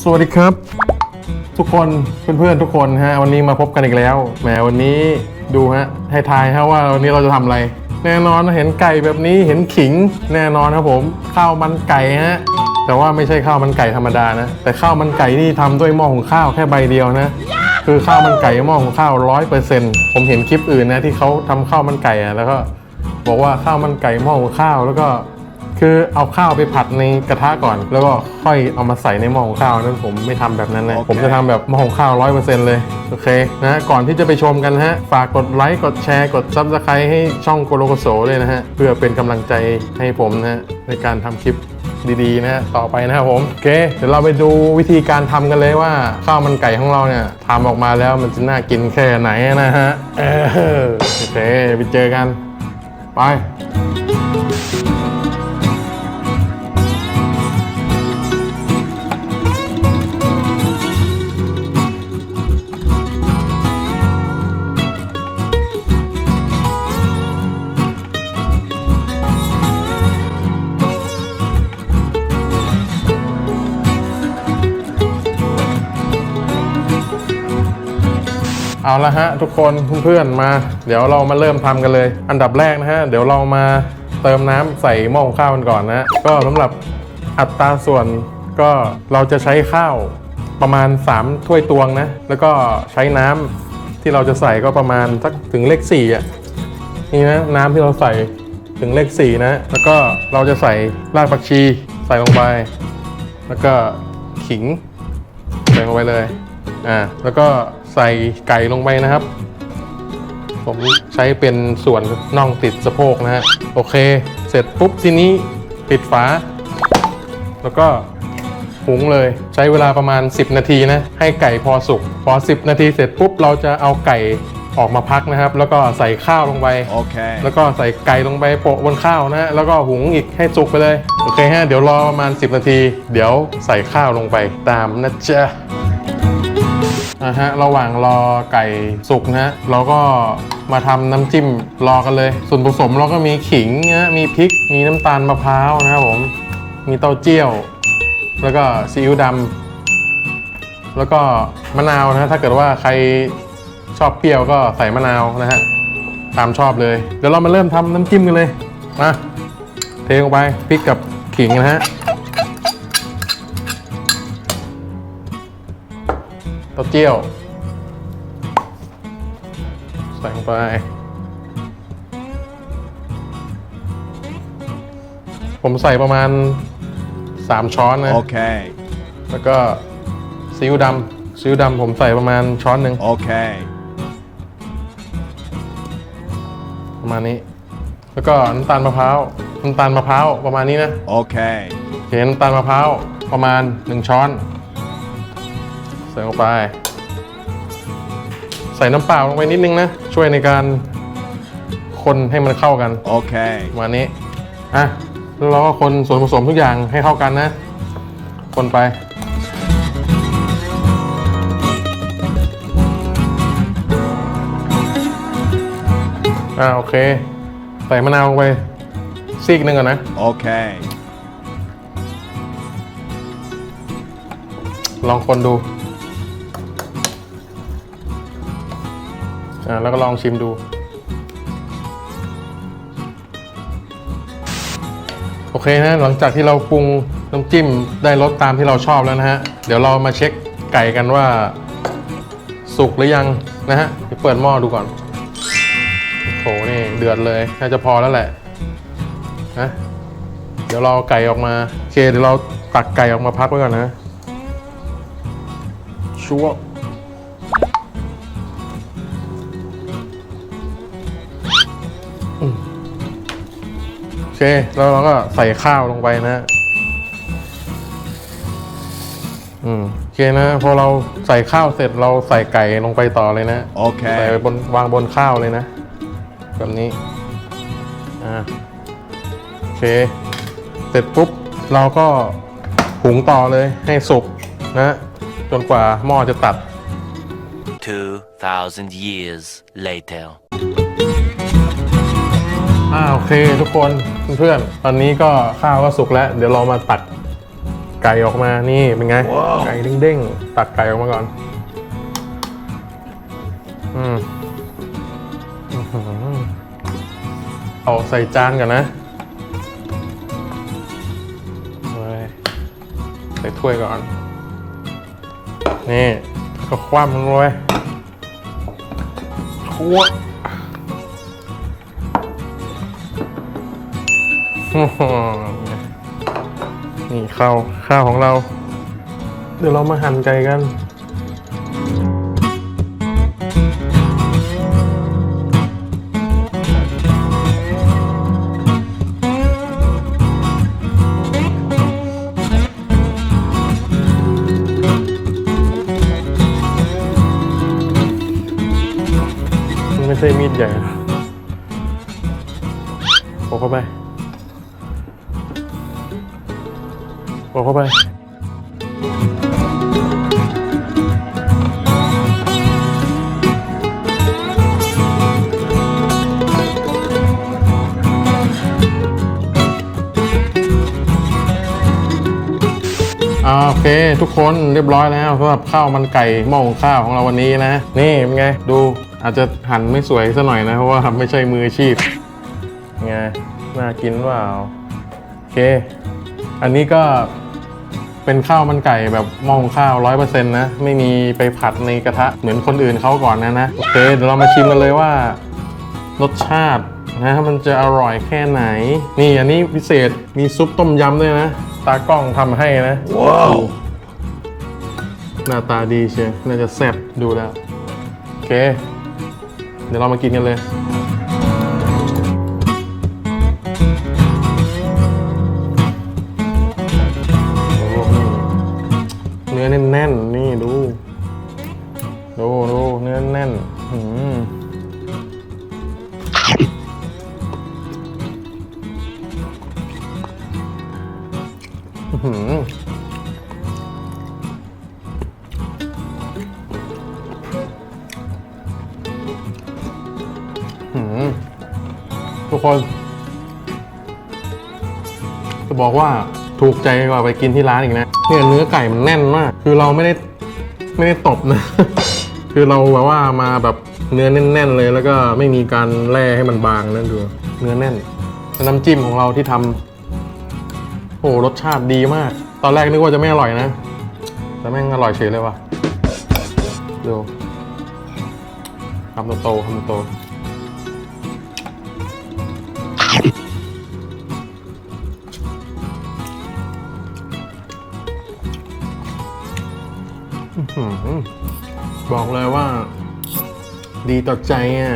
สวัสดีครับ ทุกคนเพื่อนๆทุกคนฮะวันนี้มาพบกันอีกแล้วแหมวันนี้ดูฮะให้ทายฮะว่าวันนี้เราจะทำอะไร แน่นอนเห็นไก่แบบนี้เห็นขิงแน่นอนครับผมข้าวมันไก่ฮะแต่ว่าไม่ใช่ข้าวมันไก่ธรรมดานะแต่ข้าวมันไก่นี่ทำด้วยหม้อหุงข้าวแค่ใบเดียวนะคือข้าวมันไก่หม้อหุงข้าวร้อยเปอร์เซ็นต์ผมเห็นคลิปอื่นนะที่เขาทำข้าวมันไก่อะแล้วก็บอกว่าข้าวมันไก่หม้อหุงข้าวแล้วก็ คือเอาข้าวไปผัดในกระทะก่อน แล้วก็ค่อยเอามาใส่ในหม้อหุงข้าวนั้นผมไม่ทำแบบนั้นนะโอเคผมจะทำแบบหม้อหุงข้าวร้อยเปอร์เซ็นต์เลยโอเคนะก่อนที่จะไปชมกันนะฮะ ฝากกดไลค์กดแชร์กดซับสไครต์ให้ช่องโกโลโกโซเลยนะฮะ เพื่อเป็นกำลังใจให้ผมนะฮะในการทำคลิปดีๆนะฮะต่อไปนะครับผมโอเคเดี๋ยวเราไปดูวิธีการทำกันเลยว่าข้าวมันไก่ของเราเนี่ยทำออกมาแล้วมันจะน่ากินแค่ไหนนะฮะเออโอเคไปเจอกันไป เอาละฮะทุกคนเพื่อนๆมา เดี๋ยวเรามาเริ่มทำกันเลย อันดับแรกนะฮะ เดี๋ยวเรามาเติมน้ำใส่หม้อหุงข้าวกันก่อนนะ ก็สำหรับอัตราส่วนก็เราจะใช้ข้าวประมาณ 3 ถ้วยตวงนะ แล้วก็ใช้น้ำที่เราจะใส่ก็ประมาณสักถึงเลข4อะนี่นะน้ำที่เราใส่ถึงเลข4นะแล้วก็เราจะใส่รากผักชีใส่ลงไป แล้วก็ขิงใส่ลงไปเลยอ่าแล้วก็ ใส่ไก่ลงไปนะครับ ผมใช้เป็นส่วนน่องติดสะโพกนะฮะโอเค เสร็จปุ๊บทีนี้ปิดฝา แล้วก็หุงเลย ใช้เวลาประมาณ 10 นาทีนะให้ไก่พอสุกพอ 10 นาทีเสร็จปุ๊บเราจะเอาไก่ออกมาพักนะครับ แล้วก็ใส่ข้าวลงไป Okay. แล้วก็ใส่ไก่ลงไปโปะบนข้าวนะฮะแล้วก็หุงอีกให้สุกไปเลย โอเคฮะ เดี๋ยวรอประมาณ 10 นาที เดี๋ยวใส่ข้าวลงไปตามนะจ๊ะ อะฮะระหว่างรอไก่สุกนะฮะเราก็มาทำน้ำจิ้มรอกันเลย ส่วนผสมเราก็มีขิงนะมีพริก มีน้ำตาลมะพร้าวนะครับผมมีเต้าเจี้ยว แล้วก็ซีอิ๊วดำแล้วก็มะนาวนะฮะถ้าเกิดว่าใครชอบเปรี้ยวก็ใส่มะนาวนะฮะตามชอบเลย เดี๋ยวเรามาเริ่มทำน้ำจิ้มกันเลยมาเทลงไปพริกกับขิงนะฮะ เต้าเจี้ยว ใส่ลงไป ผมใส่ประมาณ 3 ช้อนนะ Okay. แล้วก็ซีอิ๊วดำซีอิ๊วดำผมใส่ประมาณช้อนหนึ่ง Okay. ประมาณนี้ แล้วก็น้ำตาลมะพร้าว น้ำตาลมะพร้าวประมาณนี้นะ Okay. เห็นน้ำตาลมะพร้าวประมาณ 1 ช้อนใส่ลงไป ใส่น้ำเปล่าลงไปนิดนึงนะ ช่วยในการคนให้มันเข้ากัน Okay. ประมาณนี้อะแล้วเราก็คนส่วนผสมทุกอย่างให้เข้ากันนะ คนไป อ่าโอเค ใส่มะนาวลงไปซีกหนึ่งก่อนนะ Okay. ลองคนดู อ่าแล้วก็ลองชิมดู โอเคนะหลังจากที่เราปรุงน้ำจิ้มได้รสตามที่เราชอบแล้วนะฮะ เดี๋ยวเรามาเช็คไก่กันว่า สุกหรือยังนะฮะเปิดหม้อดูก่อนโถนี่เดือดเลยน่าจะพอแล้วแหละนะเดี๋ยวเราเอาไก่ออกมาโอเคเดี๋ยวเราตักไก่ออกมาพักไว้ก่อนนะชัวร์ เค แล้วเราก็ใส่ข้าวลงไปนะอืมโอเคนะ พอเราใส่ข้าวเสร็จเราใส่ไก่ลงไปต่อเลยนะใส่ Okay. บนวางบนข้าวเลยนะ แบบนี้ อ่าโอเค เสร็จปุ๊บ เราก็หุงต่อเลยให้สุกนะ จนกว่าหม้อจะตัด 2,000 years later. อ่าโอเคทุกคนเพื่อนๆตอนนี้ก็ข้าวก็สุกแล้ว เดี๋ยวเรามาตักไก่ก่ออกมานี่เป็นไง ไก่เด้งๆตักไก่ออกมาก่อน อืมอื้อหือเอาใส่จานก่อนนะเว้ยใส่ถ้วยก่อน นี่ก็คว่ำลงเลยคั่วอื้ นี่ข้าวข้าวของเรา เดี๋ยวเรามาหั่นไก่กันมันไม่ใช่มีดใหญ่โปะเข้าไป โปะเข้าไป อ่าโอเค ทุกคนเรียบร้อยแล้วสำหรับข้าวมันไก่หม้อหุงข้าวของเราวันนี้นะ นี่เป็นไง ดูอาจจะหั่นไม่สวยซะหน่อยนะ เพราะว่าไม่ใช่มืออาชีพไงน่ากินเปล่าโอเค อันนี้ก็ เป็นข้าวมันไก่แบบหม้อหุงข้าวร้อยเปอร์เซ็นต์นะ ไม่มีไปผัดในกระทะเหมือนคนอื่นเขาก่อนนะนะ โอเค เดี๋ยวเรามาชิมกันเลยว่ารสชาตินะมันจะอร่อยแค่ไหน นี่อันนี้พิเศษมีซุปต้มยำด้วยนะ ตากล้องทำให้นะ ว้าว หน้าตาดีเชียวน่าจะแซ่บดูแล้ว โอเค เดี๋ยวเรามากินกันเลย หือทุกคน จะบอกว่าถูกใจกว่าไปกินที่ร้านอีกนะเนี่ยเนื้อไก่มันแน่นมาก คือเราไม่ได้ไม่ได้ตบนะ คือเราแบบว่ามาแบบเนื้อแน่น ๆ เลยแล้วก็ไม่มีการแล่ให้มันบางนั่นดูเนื้อแน่นน้ำจิ้มของเราที่ทำ โอ้รสชาติดีมาก ตอนแรกนึกว่าจะไม่อร่อยนะ แต่แม่งอร่อยเฉยเลยว่ะดูคำโตๆคำโตบอกเลยว่า ดีต่อใจอะ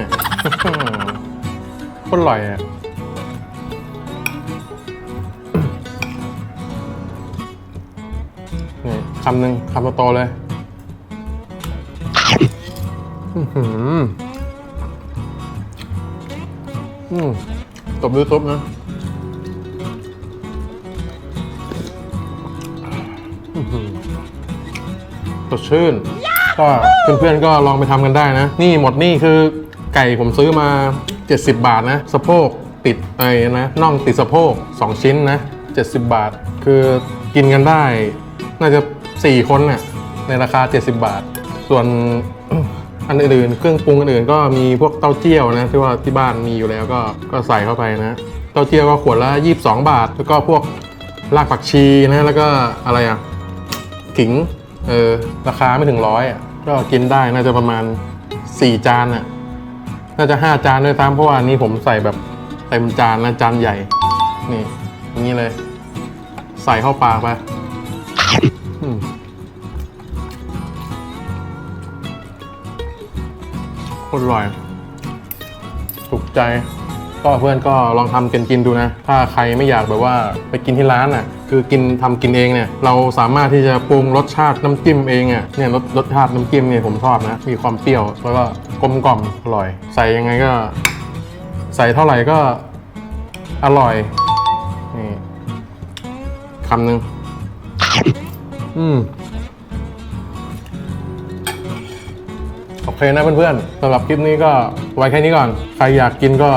คตรอร่อยอะ คำหนึ่งคำโตๆเลยอื้อหืออืมตบด้วยซุปนะอื้อหือสดชื่น ก็เพื่อนๆก็ลองไปทำกันได้นะ นี่หมดนี่คือไก่ผมซื้อมา 70 บาทนะ สะโพกติดไอ้นะน่องติดสะโพก 2 ชิ้นนะ 70 บาท คือกินกันได้ น่าจะ 4คนน่ะในราคา 70 บาท ส่วนอันอื่นๆ เครื่องปรุงอื่นๆก็มีพวกเต้าเจี้ยวนะที่ว่าที่บ้านมีอยู่แล้วก็ก็ใส่เข้าไปนะ เต้าเจี้ยวก็ขวดละ 22 บาท แล้วก็พวกรากผักชีนะแล้วก็อะไรอะขิงเออราคาไม่ถึงร้อยอะก็กินได้น่าจะประมาณ 4 จานอะน่าจะ 5 จานด้วยซ้ำเพราะว่านี้ผมใส่แบบเต็มจานนะจานใหญ่ นี่อย่างนี้เลย ใส่เข้าปากไป คตรอร่อย ถูกใจ ก็เพื่อนก็ลองทำกันกินดูนะ ถ้าใครไม่อยากแบบว่าไปกินที่ร้านอะ คือกินทำกินเองเนี่ย เราสามารถที่จะปรุงรสชาติน้ำจิ้มเองอะ เนี่ยรสรสชาติน้ำจิ้มเนี่ยผมชอบนะ มีความเปรี้ยวแล้วก็กลมกล่อมอร่อย ใส่ยังไงก็ ใส่เท่าไหร่ก็อร่อย นี่คำหนึ่ง อืมโอเคนะเพื่อนๆสำหรับคลิปนี้ก็ไว้แค่นี้ก่อน ใครอยากกินก็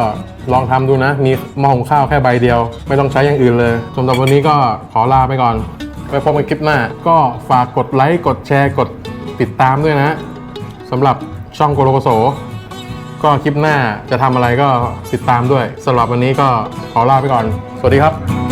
ลองทำดูนะ มีหม้อหุงข้าวแค่ใบเดียว ไม่ต้องใช้อย่างอื่นเลยสำหรับวันนี้ก็ขอลาไปก่อน ไว้พบกันคลิปหน้า ก็ฝากกดไลค์กดแชร์กดติดตามด้วยนะสำหรับช่องโกโลโกโสก็คลิปหน้าจะทำอะไรก็ติดตามด้วยสำหรับวันนี้ก็ขอลาไปก่อน สวัสดีครับ